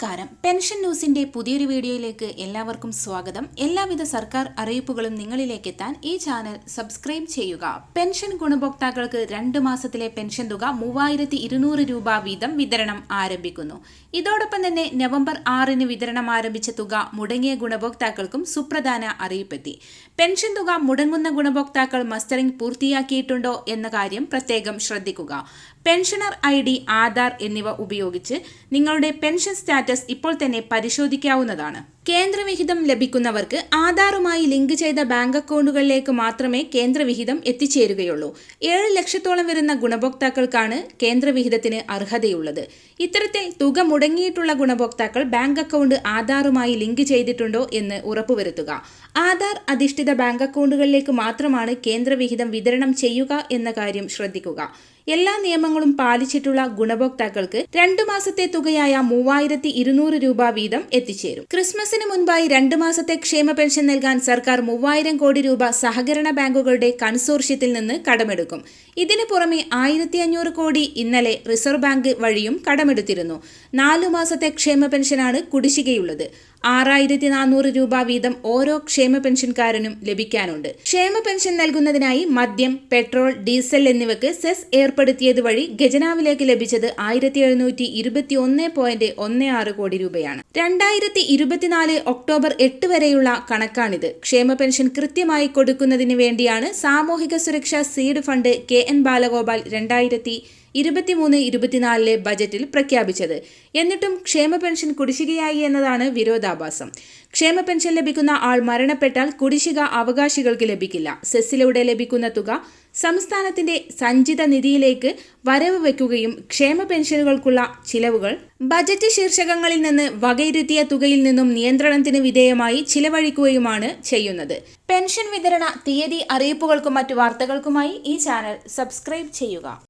നമസ്കാരം. പെൻഷൻ ന്യൂസിന്റെ പുതിയൊരു വീഡിയോയിലേക്ക് എല്ലാവർക്കും സ്വാഗതം. എല്ലാവിധ സർക്കാർ അറിയിപ്പുകളും നിങ്ങളിലേക്ക് എത്താൻ ഈ ചാനൽ സബ്സ്ക്രൈബ് ചെയ്യുക. പെൻഷൻ ഗുണഭോക്താക്കൾക്ക് രണ്ട് മാസത്തിലെ പെൻഷൻ തുക മൂവായിരത്തി ഇരുന്നൂറ് രൂപ വീതം വിതരണം ആരംഭിക്കുന്നു. ഇതോടൊപ്പം തന്നെ നവംബർ ആറിന് വിതരണം ആരംഭിച്ച തുക മുടങ്ങിയ ഗുണഭോക്താക്കൾക്കും സുപ്രധാന അറിയിപ്പെത്തി. പെൻഷൻ തുക മുടങ്ങുന്ന ഗുണഭോക്താക്കൾ മസ്റ്ററിംഗ് പൂർത്തിയാക്കിയിട്ടുണ്ടോ എന്ന കാര്യം പ്രത്യേകം ശ്രദ്ധിക്കുക. പെൻഷനർ ഐ ഡി ആധാർ എന്നിവ ഉപയോഗിച്ച് നിങ്ങളുടെ പെൻഷൻ സ്റ്റാറ്റസ് ഇപ്പോൾ തന്നെ പരിശോധിക്കാവുന്നതാണ്. കേന്ദ്രവിഹിതം ലഭിക്കുന്നവർക്ക് ആധാറുമായി ലിങ്ക് ചെയ്ത ബാങ്ക് അക്കൗണ്ടുകളിലേക്ക് മാത്രമേ കേന്ദ്രവിഹിതം എത്തിച്ചേരുകയുള്ളൂ. ഏഴ് ലക്ഷത്തോളം വരുന്ന ഗുണഭോക്താക്കൾക്കാണ് കേന്ദ്രവിഹിതത്തിന് അർഹതയുള്ളത്. ഇത്തരത്തിൽ തുക മുടങ്ങിയിട്ടുള്ള ഗുണഭോക്താക്കൾ ബാങ്ക് അക്കൗണ്ട് ആധാറുമായി ലിങ്ക് ചെയ്തിട്ടുണ്ടോ എന്ന് ഉറപ്പുവരുത്തുക. ആധാർ അധിഷ്ഠിത ബാങ്ക് അക്കൗണ്ടുകളിലേക്ക് മാത്രമാണ് കേന്ദ്രവിഹിതം വിതരണം ചെയ്യുക എന്ന കാര്യം ശ്രദ്ധിക്കുക. എല്ലാ നിയമങ്ങളും പാലിച്ചിട്ടുള്ള ഗുണഭോക്താക്കൾക്ക് രണ്ടു മാസത്തെ തുകയായ മൂവായിരത്തി രൂപ വീതം എത്തിച്ചേരും. ക്രിസ്മസിന് മുൻപായി രണ്ടു മാസത്തെ ക്ഷേമ പെൻഷൻ നൽകാൻ സർക്കാർ മൂവായിരം കോടി രൂപ സഹകരണ ബാങ്കുകളുടെ കൺസോർഷ്യത്തിൽ നിന്ന് കടമെടുക്കും. ഇതിനു പുറമെ ആയിരത്തി അഞ്ഞൂറ് കോടി ഇന്നലെ റിസർവ് ബാങ്ക് വഴിയും കടമെടുത്തിരുന്നു. നാലു മാസത്തെ ക്ഷേമ പെൻഷനാണ് കുടിശ്ശികയുള്ളത്. ആറായിരത്തി നാനൂറ് രൂപ വീതം ഓരോ ക്ഷേമ പെൻഷൻകാരനും ലഭിക്കാനുണ്ട്. ക്ഷേമ പെൻഷൻ നൽകുന്നതിനായി മദ്യം പെട്രോൾ ഡീസൽ എന്നിവയ്ക്ക് സെസ് ഏർപ്പെടുത്തിയത് വഴി ഖജനാവിലേക്ക് ലഭിച്ചത് ആയിരത്തി എഴുന്നൂറ്റി ഇരുപത്തി ഒന്ന് പോയിന്റ് ഒന്ന് ആറ് കോടി രൂപയാണ്. രണ്ടായിരത്തി ഇരുപത്തിനാല് ഒക്ടോബർ എട്ട് വരെയുള്ള കണക്കാണിത്. ക്ഷേമ പെൻഷൻ കൃത്യമായി കൊടുക്കുന്നതിന് വേണ്ടിയാണ് സാമൂഹിക സുരക്ഷാ seed fund K N Balagopal രണ്ടായിരത്തി ഇരുപത്തിമൂന്ന് ഇരുപത്തിനാലിലെ ബജറ്റിൽ പ്രഖ്യാപിച്ചത്. എന്നിട്ടും ക്ഷേമ പെൻഷൻ കുടിശ്ശികയായി എന്നതാണ് വിരോധാഭാസം. ക്ഷേമ പെൻഷൻ ലഭിക്കുന്ന ആൾ മരണപ്പെട്ടാൽ കുടിശ്ശിക അവകാശികൾക്ക് ലഭിക്കില്ല. സെസ്സിലൂടെ ലഭിക്കുന്ന തുക സംസ്ഥാനത്തിന്റെ സഞ്ചിത നിധിയിലേക്ക് വരവ് വയ്ക്കുകയും ക്ഷേമ പെൻഷനുകൾക്കുള്ള ചിലവുകൾ ബജറ്റ് ശീർഷകങ്ങളിൽ നിന്ന് വകയിരുത്തിയ തുകയിൽ നിന്നും നിയന്ത്രണത്തിന് വിധേയമായി ചിലവഴിക്കുകയുമാണ് ചെയ്യുന്നത്. പെൻഷൻ വിതരണ തീയതി അറിയിപ്പുകൾക്കും മറ്റു വാർത്തകൾക്കുമായി ഈ ചാനൽ സബ്സ്ക്രൈബ് ചെയ്യുക.